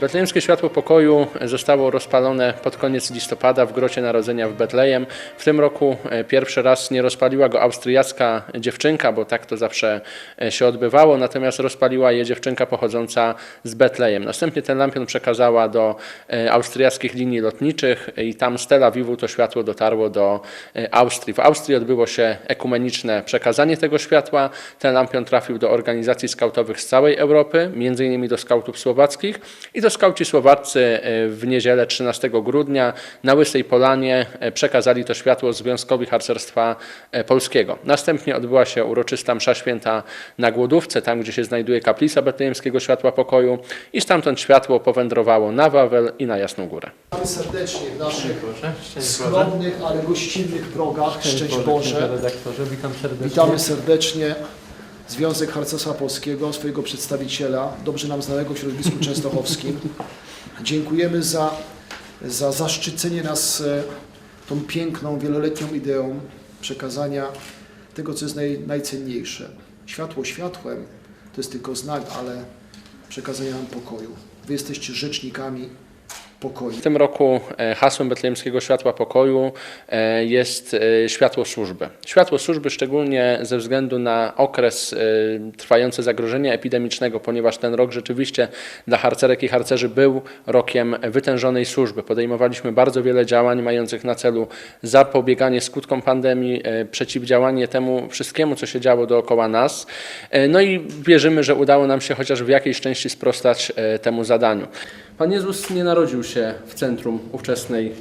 Betlejemskie Światło Pokoju zostało rozpalone pod koniec listopada w Grocie Narodzenia w Betlejem. W tym roku e, pierwszy raz nie rozpaliła go austriacka dziewczynka, bo tak to zawsze e, się odbywało, natomiast rozpaliła je dziewczynka pochodząca z Betlejem. Następnie ten lampion przekazała do e, austriackich linii lotniczych i tam z Tel Awiwu to światło dotarło do Austrii. W Austrii odbyło się ekumeniczne przekazanie tego światła. Ten lampion trafił do organizacji skautowych z całej Europy, między innymi do skautów słowackich i to skauci słowaccy e, w niedzielę 13 grudnia na Łysej Polanie e, przekazali to światło Związkowi Harcerstwa e, Polskiego. Następnie odbyła się uroczysta msza święta na Głodówce, tam gdzie się znajduje kaplica Betlejemskiego Światła Pokoju i stamtąd światło powędrowało na Wawel i na Jasną Górę. Witamy serdecznie w naszych skromnych, ale gościnnych progach. Szczęść Boże. redaktorze, witam serdecznie. Witamy serdecznie Związek Harcerstwa Polskiego, swojego przedstawiciela, dobrze nam znanego w środowisku częstochowskim. Dziękujemy za, za zaszczycenie nas e, tą piękną, wieloletnią ideą przekazania tego, co jest naj, najcenniejsze. Światło światłem to jest tylko znak, ale przekazania nam pokoju. Wy jesteście rzecznikami pokoju. W tym roku e, hasłem Betlejemskiego Światła Pokoju e, jest e, światło służby. Światło służby szczególnie ze względu na okres trwający zagrożenia epidemicznego, ponieważ ten rok rzeczywiście dla harcerek i harcerzy był rokiem wytężonej służby. Podejmowaliśmy bardzo wiele działań mających na celu zapobieganie skutkom pandemii, przeciwdziałanie temu wszystkiemu, co się działo dookoła nas. No i wierzymy, że udało nam się chociaż w jakiejś części sprostać temu zadaniu. Pan Jezus nie narodził się w centrum ówczesnej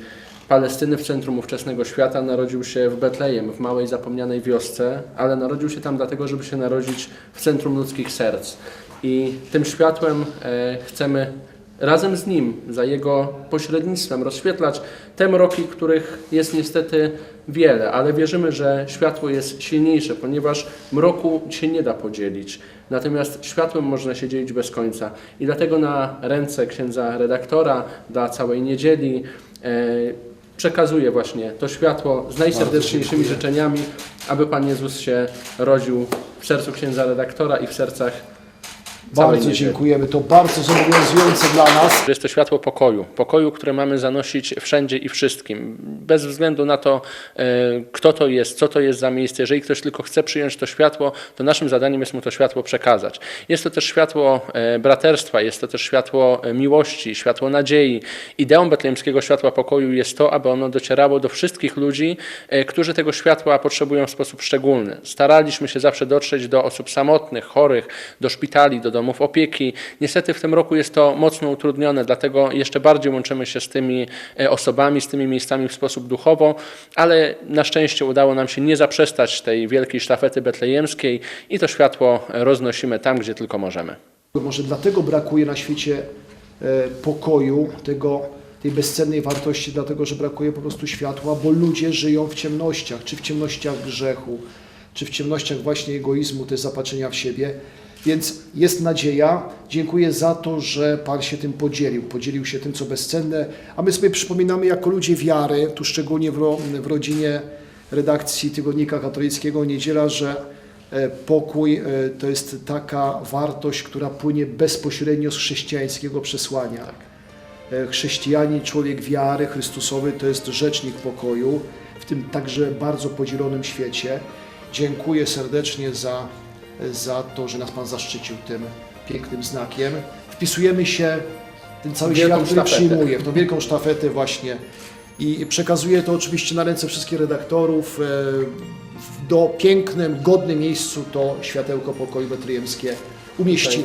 Palestyny, w centrum ówczesnego świata, narodził się w Betlejem, w małej zapomnianej wiosce, ale narodził się tam dlatego, żeby się narodzić w centrum ludzkich serc. I tym światłem e, chcemy razem z Nim, za Jego pośrednictwem rozświetlać te mroki, których jest niestety wiele, ale wierzymy, że światło jest silniejsze, ponieważ mroku się nie da podzielić. Natomiast światłem można się dzielić bez końca. I dlatego na ręce księdza redaktora dla całej niedzieli e, przekazuję właśnie to światło z najserdeczniejszymi życzeniami, aby Pan Jezus się rodził w sercu księdza redaktora i w sercach Bardzo dziękujemy. To bardzo zobowiązujące dla nas. Jest to światło pokoju. Pokoju, które mamy zanosić wszędzie i wszystkim. Bez względu na to, e, kto to jest, co to jest za miejsce. Jeżeli ktoś tylko chce przyjąć to światło, to naszym zadaniem jest mu to światło przekazać. Jest to też światło e, braterstwa, jest to też światło e, miłości, światło nadziei. Ideą betlejemskiego światła pokoju jest to, aby ono docierało do wszystkich ludzi, którzy tego światła potrzebują w sposób szczególny. Staraliśmy się zawsze dotrzeć do osób samotnych, chorych, do szpitali, do domów opieki. Niestety w tym roku jest to mocno utrudnione, dlatego jeszcze bardziej łączymy się z tymi e, osobami, z tymi miejscami w sposób duchowo, ale na szczęście udało nam się nie zaprzestać tej wielkiej sztafety betlejemskiej i to światło roznosimy tam, gdzie tylko możemy. Może dlatego brakuje na świecie e, pokoju, tego, tej bezcennej wartości, dlatego że brakuje po prostu światła, bo ludzie żyją w ciemnościach, czy w ciemnościach grzechu, czy w ciemnościach właśnie egoizmu, też zapatrzenia w siebie. Więc jest nadzieja. Dziękuję za to, że Pan się tym podzielił. Podzielił się tym, co bezcenne. A my sobie przypominamy jako ludzie wiary, tu szczególnie w, w rodzinie redakcji Tygodnika Katolickiego Niedziela, że e, pokój e, to jest taka wartość, która płynie bezpośrednio z chrześcijańskiego przesłania. E, Chrześcijanin, człowiek wiary Chrystusowy to jest rzecznik pokoju w tym także bardzo podzielonym świecie. Dziękuję serdecznie za, za to, że nas Pan zaszczycił tym pięknym znakiem. Wpisujemy się w ten cały Wielką świat, który sztafetę. przyjmuje, w tą wielką sztafetę właśnie. I przekazuję to oczywiście na ręce wszystkich redaktorów. e, w- Do pięknym, godnym miejscu to światełko pokoju betlejemskie umieścimy.